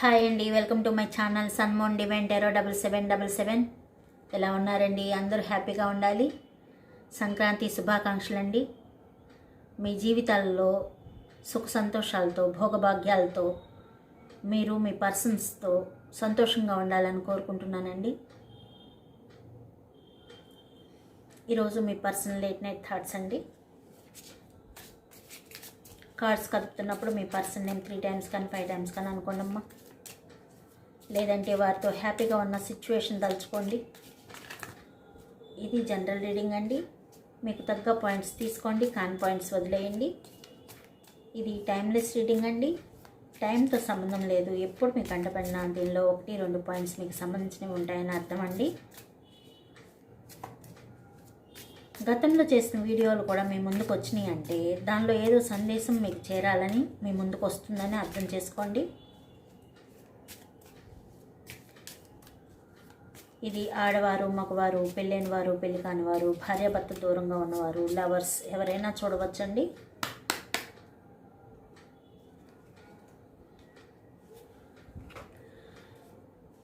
Hi అండి welcome to my channel సన్మోన్ divine tarot double seven double seven. ఎలా ఉన్నారండి? అందరూ హ్యాపీగా ఉండాలి. సంక్రాంతి శుభాకాంక్షలు అండి మీ జీవితాల్లో సుఖ సంతోషాలతో భోగభాగ్యాలతో మీరు మీ పర్సన్స్తో సంతోషంగా ఉండాలని కోరుకుంటున్నానండి. ఈరోజు మీ పర్సన్ లేట్ నైట్ థాట్స్ అండి. కార్డ్స్ కదుపుతున్నప్పుడు మీ పర్సన్ నేమ్ త్రీ టైమ్స్ కానీ ఫైవ్ టైమ్స్ కానీ అనుకోండమ్మా. లేదంటే వారితో హ్యాపీగా ఉన్న సిచ్యువేషన్ తలుచుకోండి. ఇది జనరల్ రీడింగ్ అండి. మీకు తగ్గ పాయింట్స్ తీసుకోండి కాన్ పాయింట్స్ వదిలేయండి. ఇది టైమ్లెస్ రీడింగ్ అండి. టైంతో సంబంధం లేదు. ఎప్పుడు మీకు అంటపడిన దీనిలో ఒకటి రెండు పాయింట్స్ మీకు సంబంధించినవి ఉంటాయని అర్థం అండి. గతంలో చేసిన వీడియోలు కూడా మీ ముందుకు వచ్చినాయి అంటే దానిలో ఏదో సందేశం మీకు చేరాలని మీ ముందుకు వస్తుందని అర్థం చేసుకోండి. ఇది ఆడవారు మగవారు పెళ్ళైన వారు పెళ్ళి కాని వారు భార్యాభర్త దూరంగా ఉన్నవారు లవర్స్ ఎవరైనా చూడవచ్చండి?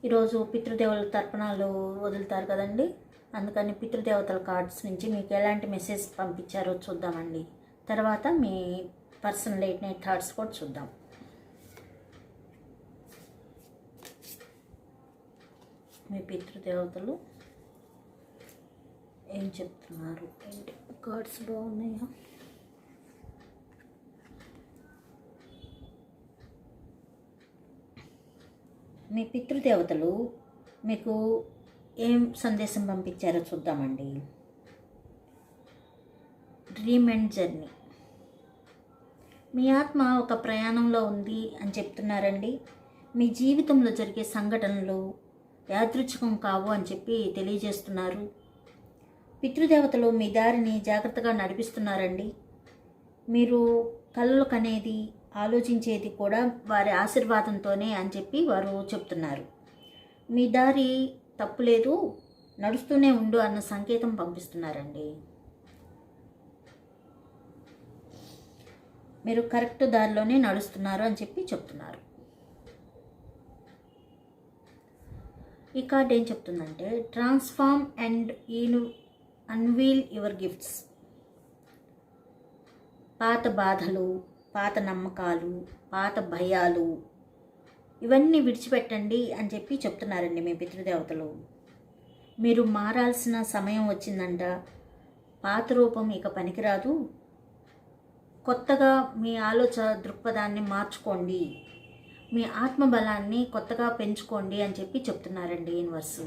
ఈరోజు పితృదేవుల తర్పణాలు వదులుతారు కదండి. అందుకని పితృదేవతల కార్డ్స్ నుంచి మీకు ఎలాంటి మెసేజ్ పంపించారో చూద్దామండి. తర్వాత మీ పర్సనల్ లేట్ నైట్ థాట్స్ కూడా చూద్దాం. మీ పితృదేవతలు ఏం చెప్తున్నారు? ఏంటి? కార్డ్స్ బాగున్నాయా? మీ పితృదేవతలు మీకు ఏం సందేశం పంపించారో చూద్దామండి. డ్రీమ్ అండ్ జర్నీ మీ ఆత్మ ఒక ప్రయాణంలో ఉంది అని చెప్తున్నారండి. మీ జీవితంలో జరిగే సంఘటనలు యాదృచ్ఛికం కావు అని చెప్పి తెలియజేస్తున్నారు. పితృదేవతలు మీ దారిని జాగ్రత్తగా నడిపిస్తున్నారండి. మీరు కళ్ళు కనేది ఆలోచించేది కూడా వారి ఆశీర్వాదంతోనే అని చెప్పి వారు చెప్తున్నారు. మీ దారి తప్పులేదు నడుస్తూనే ఉండు అన్న సంకేతం పంపిస్తున్నారండి. మీరు కరెక్ట్ దారిలోనే నడుస్తున్నారు అని చెప్పి చెప్తున్నారు. ఈ కార్డ్ ఏం చెప్తుందంటే ట్రాన్స్ఫార్మ్ అండ్ ఈను అన్వీల్ యువర్ గిఫ్ట్స్ పాత బాధలు పాత నమ్మకాలు పాత భయాలు ఇవన్నీ విడిచిపెట్టండి అని చెప్పి చెప్తున్నారండి మీ పితృదేవతలు. మీరు మారాల్సిన సమయం వచ్చిందంట. పాత రూపం ఇక పనికిరాదు. కొత్తగా మీ ఆలోచన దృక్పథాన్ని మార్చుకోండి. మీ ఆత్మబలాన్ని కొత్తగా పెంచుకోండి అని చెప్పి చెప్తున్నారండి యూనివర్స్.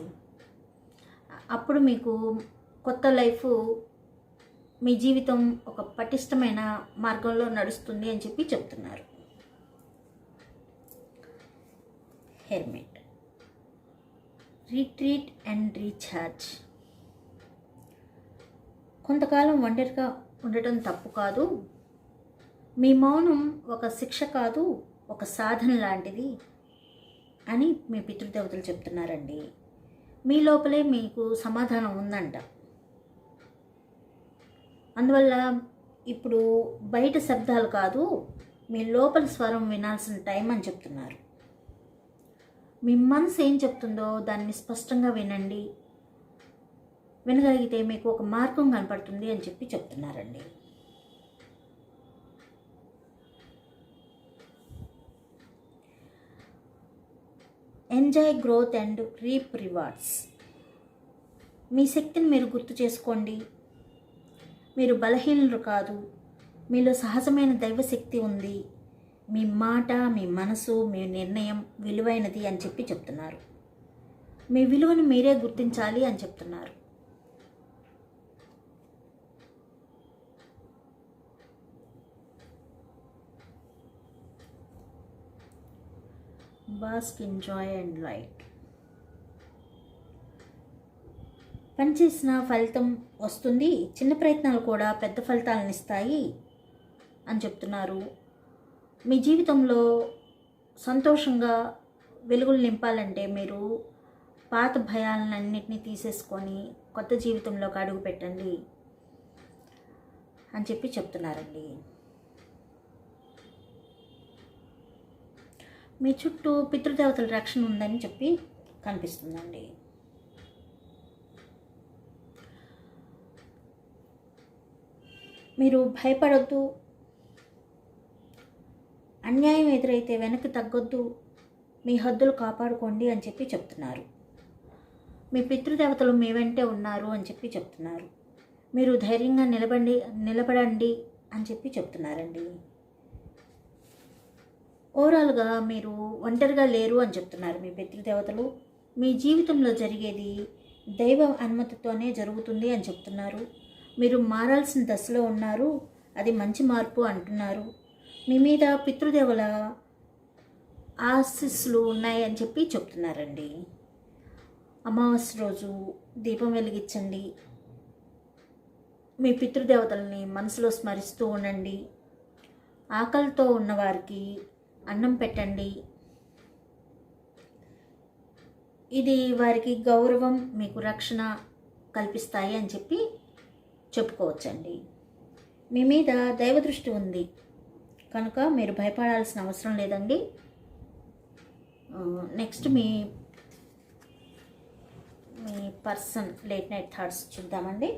అప్పుడు మీకు కొత్త లైఫ్ మీ జీవితం ఒక పటిష్టమైన మార్గంలో నడుస్తుంది అని చెప్పి చెప్తున్నారు. హెర్మిట్. Retreat and recharge. కొంతకాలం ఒంటరిగా ఉండటం తప్పు కాదు. మీ మౌనం ఒక శిక్ష కాదు. ఒక సాధన లాంటిది అని మీ పితృదేవతలు చెప్తున్నారండి. మీ లోపలే మీకు సమాధానం ఉందంట. అందువల్ల ఇప్పుడు బయట శబ్దాలు కాదు మీ లోపల స్వరం వినాల్సిన టైం అని చెప్తున్నారు. మీ మనసు ఏం చెప్తుందో దాన్ని స్పష్టంగా వినండి. వినగలిగితే మీకు ఒక మార్గం కనపడుతుంది అని చెప్పి చెప్తున్నారండి. Enjoy growth and reap rewards మీ శక్తిని మీరు గుర్తు చేసుకోండి. మీరు బలహీనులు కాదు. మీలో సహజమైన దైవశక్తి ఉంది. మీ మాట మీ మనసు మీ నిర్ణయం విలువైనది అని చెప్పి చెప్తున్నారు. మీ విలువను మీరే గుర్తించాలి అని చెప్తున్నారు. బాస్క్ ఎంజాయ్ అండ్ లైట్ పనిచేసిన ఫలితం వస్తుంది. చిన్న ప్రయత్నాలు కూడా పెద్ద ఫలితాలను ఇస్తాయి అని చెప్తున్నారు. మీ జీవితంలో సంతోషంగా వెలుగులు నింపాలంటే మీరు పాత భయాలన్నింటినీ తీసేసుకొని కొత్త జీవితంలోకి అడుగు పెట్టండి అని చెప్పి చెప్తున్నారండి. మీ చుట్టూ పితృదేవతల రక్షణ ఉందని చెప్పి కనిపిస్తుందండి. మీరు భయపడొద్దు. అన్యాయం ఎదురైతే వెనక్కి తగ్గొద్దు. మీ హద్దులు కాపాడుకోండి అని చెప్పి చెప్తున్నారు. మీ పితృదేవతలు మీ వెంటే ఉన్నారు అని చెప్పి చెప్తున్నారు. మీరు ధైర్యంగా నిలబండి నిలబడండి అని చెప్పి చెప్తున్నారండి. ఓవరాల్గా మీరు ఒంటరిగా లేరు అని చెప్తున్నారు మీ పితృదేవతలు మీ జీవితంలో జరిగేది దైవ అనుమతితోనే జరుగుతుంది అని చెప్తున్నారు. మీరు మారాల్సిన దశలో ఉన్నారు. అది మంచి మార్పు అంటున్నారు. మీ మీద పితృదేవుల ఆశీస్సులు ఉన్నాయని చెప్పి చెప్తున్నారండి. అమావాస్య రోజు దీపం వెలిగించండి. మీ పితృదేవతల్ని మనసులో స్మరిస్తూ ఉండండి. ఆకలితో ఉన్నవారికి అన్నం పెట్టండి. ఇది వారికి గౌరవం మీకు రక్షణ కల్పిస్తాయి అని చెప్పి చెప్పుకోవచ్చండి. మీ మీద దైవ దృష్టి ఉంది. కనుక మీరు భయపడాల్సిన అవసరం లేదండి. నెక్స్ట్ మీ మీ పర్సన్ లేట్ నైట్ థాట్స్ చూద్దామండి.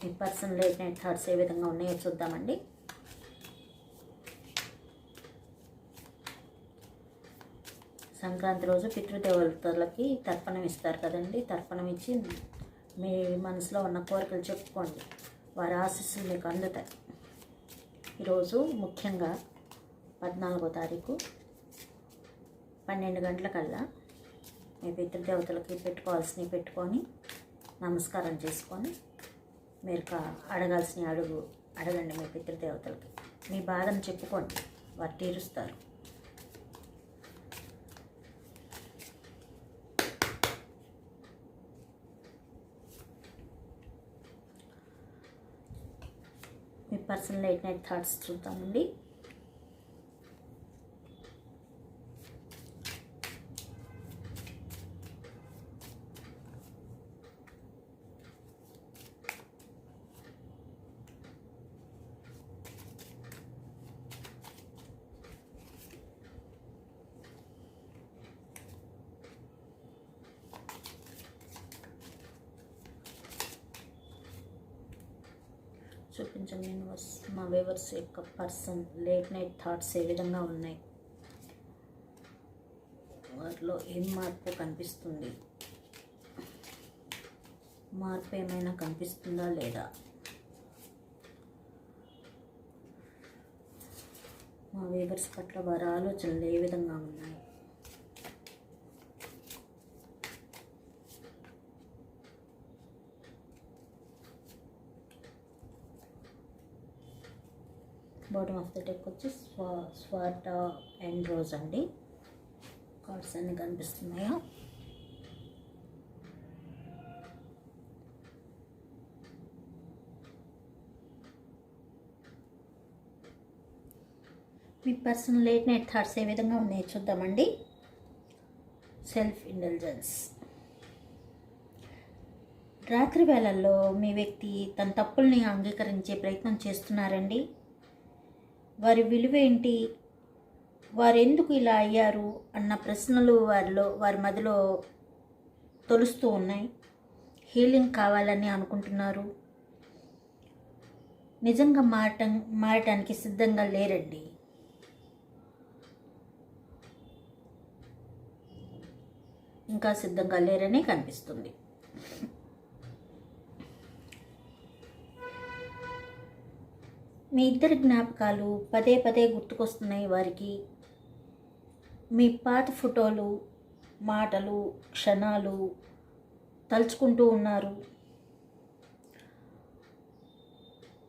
మీ పర్సన్ లేట్ నైట్ థాట్స్ ఏ విధంగా ఉన్నాయో చూద్దామండి. సంక్రాంతి రోజు పితృదేవతలకి తర్పణం ఇస్తారు కదండి. తర్పణం ఇచ్చి మీ మనసులో ఉన్న కోరికలు చెప్పుకోండి. వారి ఆశీస్సులు మీకు అందుతాయి. ఈరోజు ముఖ్యంగా పద్నాలుగో తారీఖు పన్నెండు గంటలకల్లా మీ పితృదేవతలకి పెట్టుకోవాల్సినవి పెట్టుకొని నమస్కారం చేసుకొని మీరు కా- అడగాల్సిన అడుగు అడగండి మీ పితృదేవతలకి. మీ బాధను చెప్పుకోండి. వారు తీరుస్తారు. పర్సనల్ లైట్ నైట్ థాట్స్ చూద్దామండి. చూపించండి. నేను మా వేవర్స్ యొక్క పర్సన్ లేట్ నైట్ థాట్స్ ఏ విధంగా ఉన్నాయి? వారిలో ఏం మార్పు కనిపిస్తుంది? మార్పు ఏమైనా కనిపిస్తుందా లేదా? మా వేవర్స్ పట్ల వారి ఆలోచనలు ఏ విధంగా ఉన్నాయి? బాటమ్ ఆఫ్ ద టెక్ వచ్చి స్వా స్వాట అండ్ రోజ్ అండి. కార్డ్స్ అన్ని కనిపిస్తున్నాయా? మీ పర్సనల్ లేట్ నైట్ థాట్స్ ఏ విధంగా ఉన్నాయో చూద్దామండి. సెల్ఫ్ ఇంటెలిజెన్స్ రాత్రి వేళల్లో మీ వ్యక్తి తన తప్పుల్ని అంగీకరించే ప్రయత్నం చేస్తున్నారండి. వారి విలువ ఏంటి వారు ఎందుకు ఇలా అయ్యారు? అన్న ప్రశ్నలు వారిలో వారి మదిలో తొలుస్తూ ఉన్నాయి. హీలింగ్ కావాలని అనుకుంటున్నారు. నిజంగా మారటం మారటానికి సిద్ధంగా లేరండి. ఇంకా సిద్ధంగా లేరనే కనిపిస్తుంది. మీ ఇద్దరి జ్ఞాపకాలు పదే పదే గుర్తుకొస్తున్నాయి వారికి. మీ పాత ఫోటోలు మాటలు క్షణాలు తలుచుకుంటూ ఉన్నారు.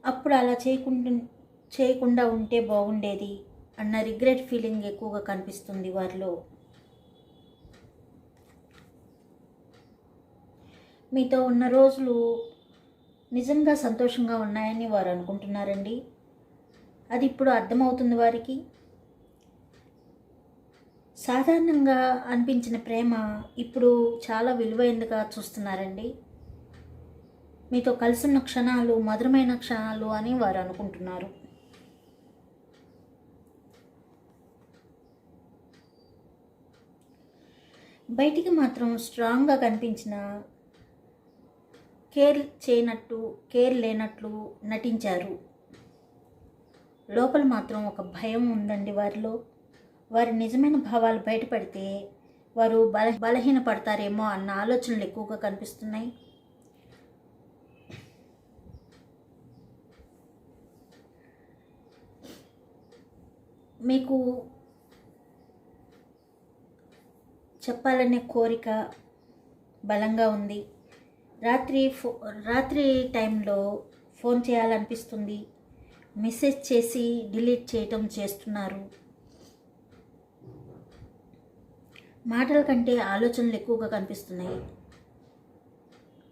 అప్పుడు అలా చేయకుండా చేయకుండా ఉంటే బాగుండేది అన్న రిగ్రెట్ ఫీలింగ్ ఎక్కువగా కనిపిస్తుంది వారిలో. మీతో ఉన్న రోజులు నిజంగా సంతోషంగా ఉన్నాయని వారు అనుకుంటున్నారండి? అది ఇప్పుడు అర్థమవుతుంది వారికి. సాధారణంగా అనిపించిన ప్రేమ ఇప్పుడు చాలా విలువైందిగా చూస్తున్నారండి. మీతో కలిసిన క్షణాలు మధురమైన క్షణాలు అని వారు అనుకుంటున్నారు. బయటికి మాత్రం స్ట్రాంగ్గా కనిపించిన కేర్ చేయనట్టు కేర్ లేనట్లు నటించారు. లోపల మాత్రం ఒక భయం ఉందండి వారిలో. వారి నిజమైన భావాలు బయటపడితే వారు బల బలహీన పడతారేమో అన్న ఆలోచనలు ఎక్కువగా కనిపిస్తున్నాయి. మీకు చెప్పాలనే కోరిక బలంగా ఉంది. రాత్రి ఫో రాత్రి టైంలో ఫోన్ చేయాలనిపిస్తుంది. మెసేజ్ చేసి డిలీట్ చేయటం చేస్తున్నారు. మాటల కంటే ఆలోచనలు ఎక్కువగా కనిపిస్తున్నాయి.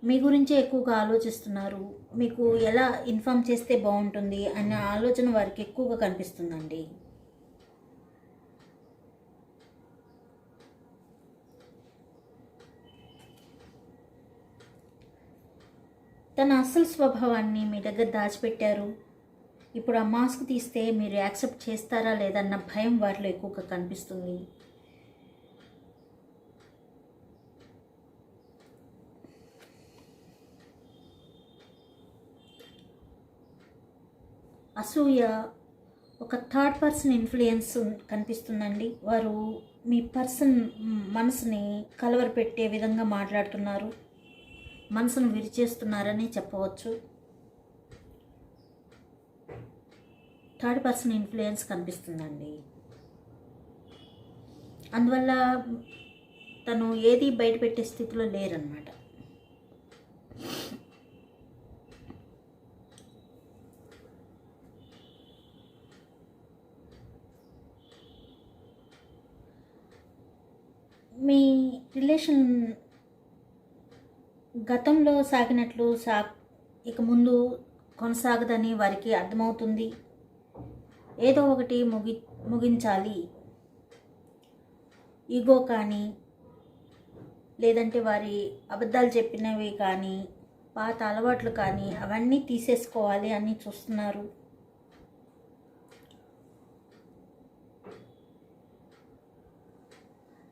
మీ గురించే ఎక్కువగా ఆలోచిస్తున్నారు. మీకు ఎలా ఇన్ఫామ్ చేస్తే బాగుంటుంది అనే ఆలోచన వారికి ఎక్కువగా కనిపిస్తుందండి. తన అసలు స్వభావాన్ని మీ దగ్గర దాచిపెట్టారు. ఇప్పుడు ఆ మాస్క్ తీస్తే మీరు యాక్సెప్ట్ చేస్తారా లేదన్న భయం వారిలో ఎక్కువగా కనిపిస్తుంది. అసూయ ఒక థర్డ్ పర్సన్ ఇన్ఫ్లుయెన్స్ కనిపిస్తుందండి. వారు మీ పర్సన్ మనసుని కలవరపెట్టే విధంగా మాట్లాడుతున్నారు. మనసును విరిచేస్తున్నారని చెప్పవచ్చు. థర్డ్ పర్సన్ ఇన్ఫ్లుయెన్స్ కనిపిస్తుందండి. అందువల్ల తను ఏది బయట పెట్టే స్థితిలో లేరనమాట మీ రిలేషన్ గతంలో సాగినట్లు సా ఇక ముందు కొనసాగదని వారికి అర్థమవుతుంది. ఏదో ఒకటి ముగి ముగించాలి. ఈగో కానీ లేదంటే వారి అబద్ధాలు చెప్పినవి కానీ పాత అలవాట్లు కానీ అవన్నీ తీసేసుకోవాలి అని చూస్తున్నారు.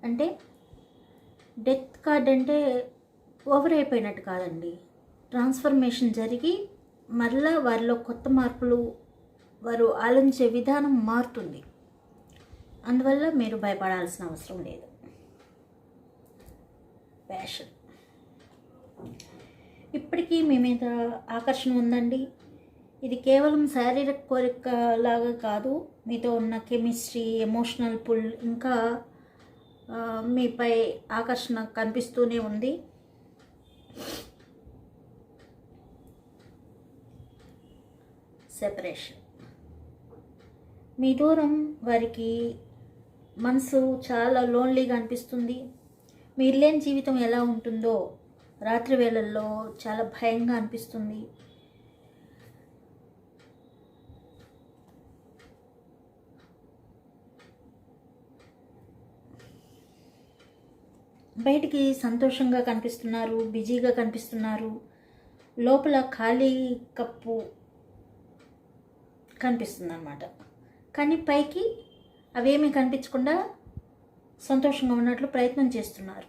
అంటే డెత్ కార్డ్ అంటే ఓవర్ అయిపోయినట్టు కాదండి. ట్రాన్స్ఫర్మేషన్ జరిగి మరలా వారిలో కొత్త మార్పులు వారు ఆలోచించే విధానం మారుతుంది. అందువల్ల మీరు భయపడాల్సిన అవసరం లేదు. ప్యాషన్ ఇప్పటికీ మీ మీద ఆకర్షణ ఉందండి. ఇది కేవలం శారీరక కోరిక లాగా కాదు. మీతో ఉన్న కెమిస్ట్రీ ఎమోషనల్ పుల్ ఇంకా మీపై ఆకర్షణ కనిపిస్తూనే ఉంది. సెపరేషన్ మీ దూరం వారికి మనసు చాలా లోన్లీగా అనిపిస్తుంది. మీరు లేని జీవితం ఎలా ఉంటుందో రాత్రి వేళల్లో చాలా భయంగా అనిపిస్తుంది. బయటికి సంతోషంగా కనిపిస్తున్నారు బిజీగా కనిపిస్తున్నారు. లోపల ఖాళీ కప్పు కనిపిస్తుంది అన్నమాట కానీ పైకి అవేమీ కనిపించకుండా సంతోషంగా ఉన్నట్లు ప్రయత్నం చేస్తున్నారు.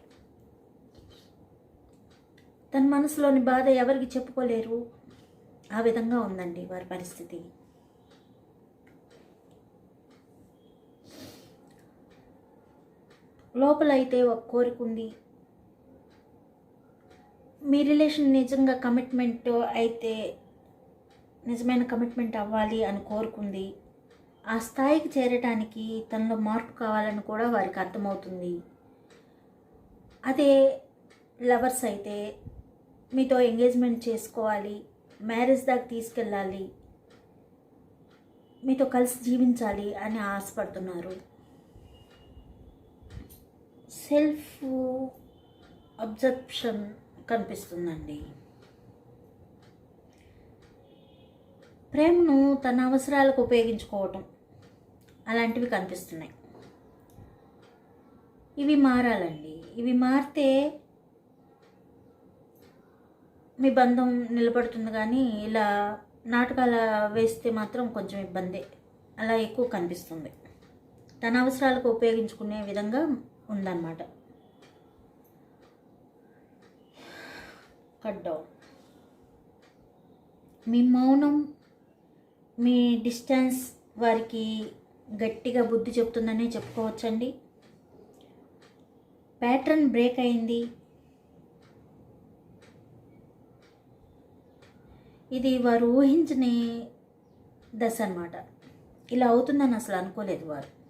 తన మనసులోని బాధ ఎవరికి చెప్పుకోలేరు. ఆ విధంగా ఉందండి వారి పరిస్థితి. లోపల అయితే ఒక కోరిక ఉంది. మీ రిలేషన్ నిజంగా కమిట్మెంట్ అయితే నిజమైన కమిట్మెంట్ అవ్వాలి అని కోరుకుంది. ఆ స్థాయికి చేరటానికి తనలో మార్పు కావాలని కూడా వారికి అర్థమవుతుంది. అదే లవర్స్ అయితే మీతో ఎంగేజ్మెంట్ చేసుకోవాలి మ్యారేజ్ దాకా తీసుకెళ్ళాలి మీతో కలిసి జీవించాలి అని ఆశపడుతున్నారు. సెల్ఫ్ అబ్జర్ప్షన్ కనిపిస్తుందండి. ప్రేమను తన అవసరాలకు ఉపయోగించుకోవటం. అలాంటివి కనిపిస్తున్నాయి. ఇవి మారాలండి. ఇవి మారితే మీ బంధం నిలబడుతుంది కానీ ఇలా నాటకాల వేస్తే మాత్రం కొంచెం ఇబ్బంది. అలా ఎక్కువ కనిపిస్తుంది. తన అవసరాలకు ఉపయోగించుకునే విధంగా ఉందన్నమాట. కట్ మీ మౌనం మీ డిస్టెన్స్ వారికి గట్టిగా బుద్ధి చెప్తుందనే చెప్పుకోవచ్చండి. ప్యాటర్న్ బ్రేక్ అయింది. ఇది వారు ఊహించని దశ అన్నమాట. ఇలా అవుతుందని అసలు అనుకోలేదు వారు.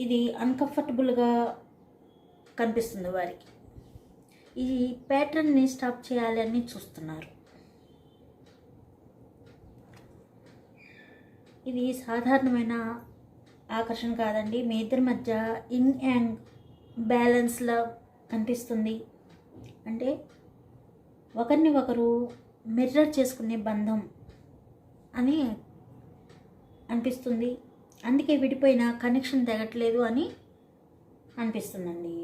ఇది అన్కంఫర్టబుల్గా కనిపిస్తుంది వారికి. ఈ ప్యాటర్న్ని స్టాప్ చేయాలని చూస్తున్నారు. ఇది సాధారణమైన ఆకర్షణ కాదండి. మీ ఇద్దరి మధ్య ఇన్ యాంగ్ బ్యాలెన్స్లా కనిపిస్తుంది. అంటే ఒకరిని ఒకరు మిర్రర్ చేసుకునే బంధం అని అనిపిస్తుంది. అందుకే విడిపోయిన కనెక్షన్ తెగట్లేదు అని అనిపిస్తుందండి.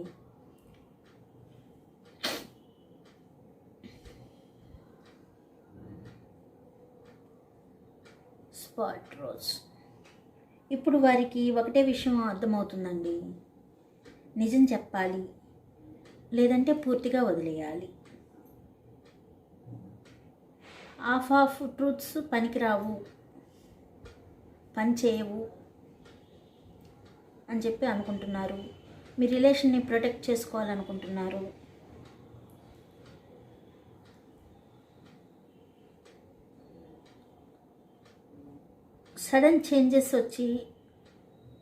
స్పాట్ రోజ్ ఇప్పుడు వారికి ఒకటే విషయం అర్థమవుతుందండి. నిజం చెప్పాలి లేదంటే పూర్తిగా వదిలేయాలి. హాఫ్ ఆఫ్ ట్రూత్స్ పనికిరావు పని చేయవు అని చెప్పి అనుకుంటున్నారు. మీ రిలేషన్ని ప్రొటెక్ట్ చేసుకోవాలనుకుంటున్నారు. సడన్ చేంజెస్ వచ్చి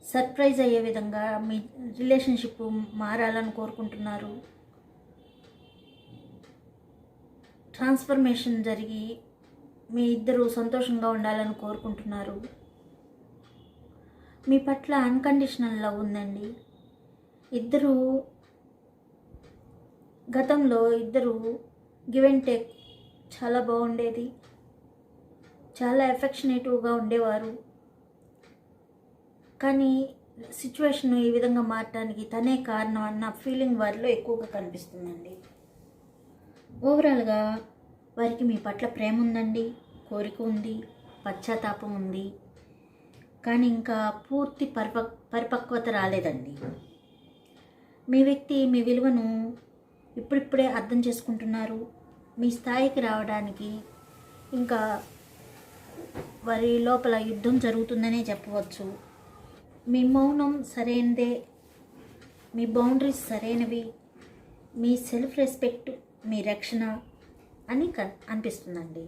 సర్ప్రైజ్ అయ్యే విధంగా మీ రిలేషన్షిప్ మారాలని కోరుకుంటున్నారు. ట్రాన్స్ఫర్మేషన్ జరిగి మీ ఇద్దరు సంతోషంగా ఉండాలని కోరుకుంటున్నారు. మీ పట్ల అన్కండిషనల్ లవ్ ఉందండి. ఇద్దరు గతంలో ఇద్దరు గివ్ అండ్ టేక్ చాలా బాగుండేది. చాలా ఎఫెక్షనేటివ్గా ఉండేవారు. కానీ సిచ్యువేషన్ ఈ విధంగా మారటానికి తనే కారణం అన్న ఫీలింగ్ వారిలో ఎక్కువగా కనిపిస్తుందండి. ఓవరాల్గా వారికి మీ పట్ల ప్రేమ ఉందండి కోరిక ఉంది పశ్చాత్తాపం ఉంది. కానీ ఇంకా పూర్తి పరిపక్ పరిపక్వత రాలేదండి. మీ వ్యక్తి మీ విలువను ఇప్పుడిప్పుడే అర్థం చేసుకుంటున్నారు. మీ స్థాయికి రావడానికి ఇంకా వారి లోపల యుద్ధం జరుగుతుందనే చెప్పవచ్చు. మీ మౌనం సరైనదే మీ బౌండరీస్ సరైనవి మీ సెల్ఫ్ రెస్పెక్ట్ మీ రక్షణ అని క అనిపిస్తుందండి.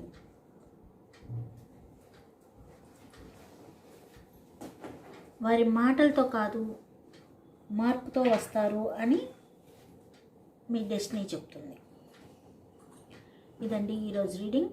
వారి మాటలతో కాదు మార్పుతో వస్తారు అని మీ డెస్టినీ చెప్తుంది. ఇదండి ఈరోజు రీడింగ్.